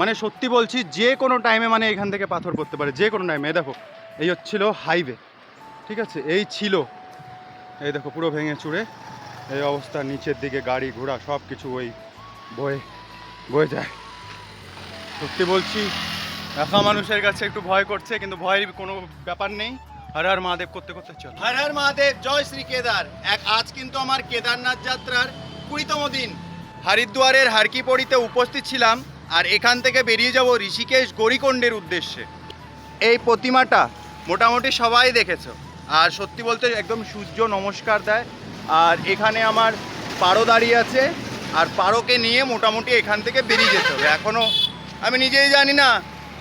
মানে সত্যি বলছি যে কোনো টাইমে মানে এখান থেকে পাথর পড়তে পারে যে কোনো টাইমে দেখো এই হচ্ছিল হাইওয়ে ঠিক আছে? এই ছিল এই দেখো পুরো ভেঙে চুড়ে। এই অবস্থা নিচের দিকে গাড়ি ঘোড়া সব কিছু ওই বয়ে বয়ে যায়। সত্যি বলছি একা মানুষের কাছে একটু ভয় করছে কিন্তু ভয়ের কোনো ব্যাপার নেই। হর হর মহাদেব করতে করতে চল। হর হর মহাদেব জয় শ্রী কেদার। এক আজ কিন্তু আমার কেদারনাথ যাত্রার কুড়িতম দিন। হরিদ্বারের হারকিপড়িতে উপস্থিত ছিলাম। আর এখান থেকে বেরিয়ে যাব ঋষিকেশ গৌরীকুণ্ডের উদ্দেশ্যে। এই প্রতিমাটা মোটামুটি সবাই দেখেছ। আর সত্যি বলতে একদম সূর্য নমস্কার দেয়। আর এখানে আমার পারো দাঁড়িয়ে আছে। আর পারোকে নিয়ে মোটামুটি এখান থেকে বেরিয়ে যেতে হবে। এখনও আমি নিজেই জানি না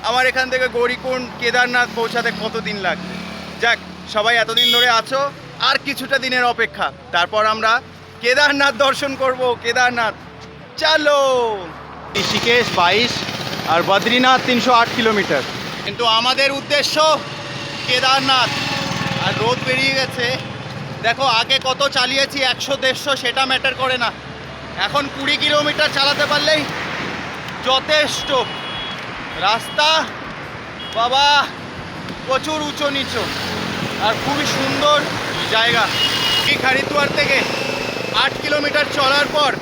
আমার এখান থেকে গৌরীকুণ্ড কেদারনাথ পৌঁছাতে কতদিন লাগবে। যাক, সবাই এতদিন ধরে আছো, আর কিছুটা দিনের অপেক্ষা। তারপর আমরা কেদারনাথ দর্শন করব, কেদারনাথ। চলো! ঋষিকেশ বাইশ আর বদ্রীনাথ তিনশো আট কিলোমিটার। কিন্তু আমাদের উদ্দেশ্য কেদারনাথ। আর রোদ বেরিয়ে গেছে। দেখো, আগে কত চালিয়েছি, একশো, দেড়শো, সেটা ম্যাটার করে না। এখন কুড়ি কিলোমিটার চালাতে পারলেই যথেষ্ট। রাস্তা, বাবা, প্রচুর উঁচু নিচু আর খুবই সুন্দর জায়গা। এই হরিদ্বার থেকে আট কিলোমিটার চলার পর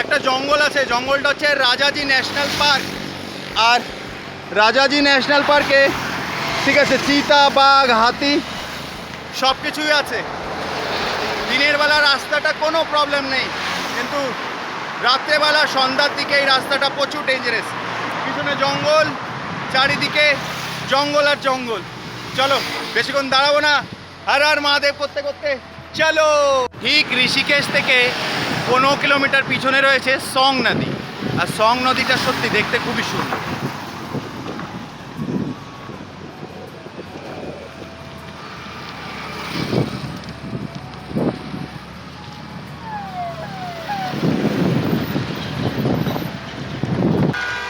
একটা জঙ্গল আছে, জঙ্গলটা হচ্ছে রাজাজি ন্যাশনাল পার্ক। আর রাজাজি ন্যাশনাল পার্কে, ঠিক আছে, চিতা, বাঘ, হাতি সব কিছুই আছে। দিনের বেলা রাস্তাটা কোনো প্রবলেম নেই, কিন্তু রাত্রেবেলা সন্ধ্যার দিকে এই রাস্তাটা প্রচুর ডেঞ্জারাস পিছনে জঙ্গল, চারিদিকে জঙ্গল আর জঙ্গল। চলো, বেশিক্ষণ দাঁড়াবো না। আর আর মহাদেব করতে করতে চলো। ঠিক ঋষিকেশ থেকে পনেরো কিলোমিটার পিছনে রয়েছে সং নদী। আর সং নদীটা সত্যি দেখতে খুবই সুন্দর।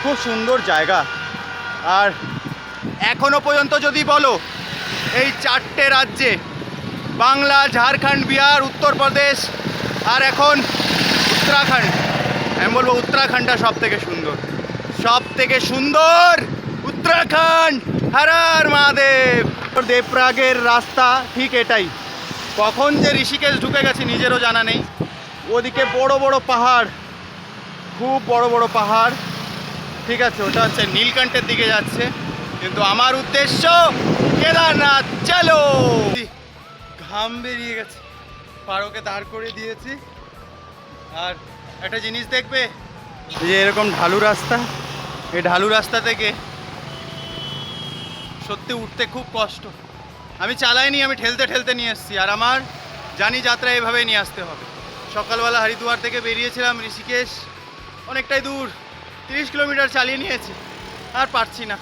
খুব সুন্দর জায়গা। আর এখনও পর্যন্ত যদি বলো, এই চারটে রাজ্যে বাংলা, ঝাড়খণ্ড, বিহার, উত্তরপ্রদেশ আর এখন উত্তরাখণ্ড। আমি বলব উত্তরাখণ্ডটা সব থেকে সুন্দর। সব থেকে সুন্দর উত্তরাখণ্ড। হরার মহাদেব। দেবপ্রাগের রাস্তা ঠিক এটাই। কখন যে ঋষিকেশ ঢুকে গেছে নিজেরও জানা নেই। ওদিকে বড় বড় পাহাড়। খুব বড় বড় পাহাড়। ঠিক আছে, ওটা হচ্ছে নীলকণ্ঠের দিকে যাচ্ছে। কিন্তু আমার উদ্দেশ্য কেদারনাথ। চলো। ঘাম বেরিয়ে গেছে। পারোকে দাঁড় করে দিয়েছি। আর একটা জিনিস দেখবে যে এরকম ঢালু রাস্তা, এই ঢালু রাস্তা থেকে সত্যি উঠতে খুব কষ্ট। আমি চালাইনি, আমি ঠেলতে ঠেলতে নিয়ে এসেছি, আর আমার জানি যাত্রা এভাবেই নিয়ে আসতে হবে। সকালবেলা হরিদ্বার থেকে বেরিয়েছিলাম ঋষিকেশ, অনেকটাই দূর, তিরিশ কিলোমিটার চালিয়ে নিয়েছি, আর পারছি না।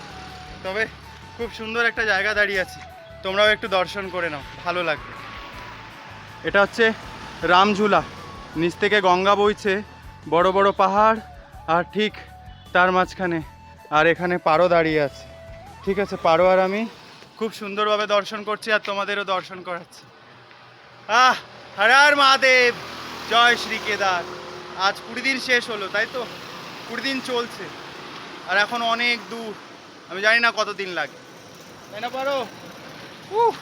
তবে খুব সুন্দর একটা জায়গা দাঁড়িয়ে আছি। তোমরাও একটু দর্শন করে নাও, ভালো লাগবে। এটা হচ্ছে রামঝুলা। নিচ থেকে গঙ্গা বইছে, বড় বড় পাহাড়, আর ঠিক তার মাঝখানে, আর এখানে পারো দাঁড়িয়ে আছে। ঠিক আছে, পারো আর আমি খুব সুন্দরভাবে দর্শন করছি আর তোমাদেরও দর্শন করাচ্ছি। আহ হরার মহাদেব, জয় শ্রী কেদার। আজ কুড়ি দিন শেষ হলো, তাই তো? কুড়ি দিন চলছে, আর এখন অনেক দূর। আমি জানি না কত দিন লাগে। তাই না, পারো? উহ!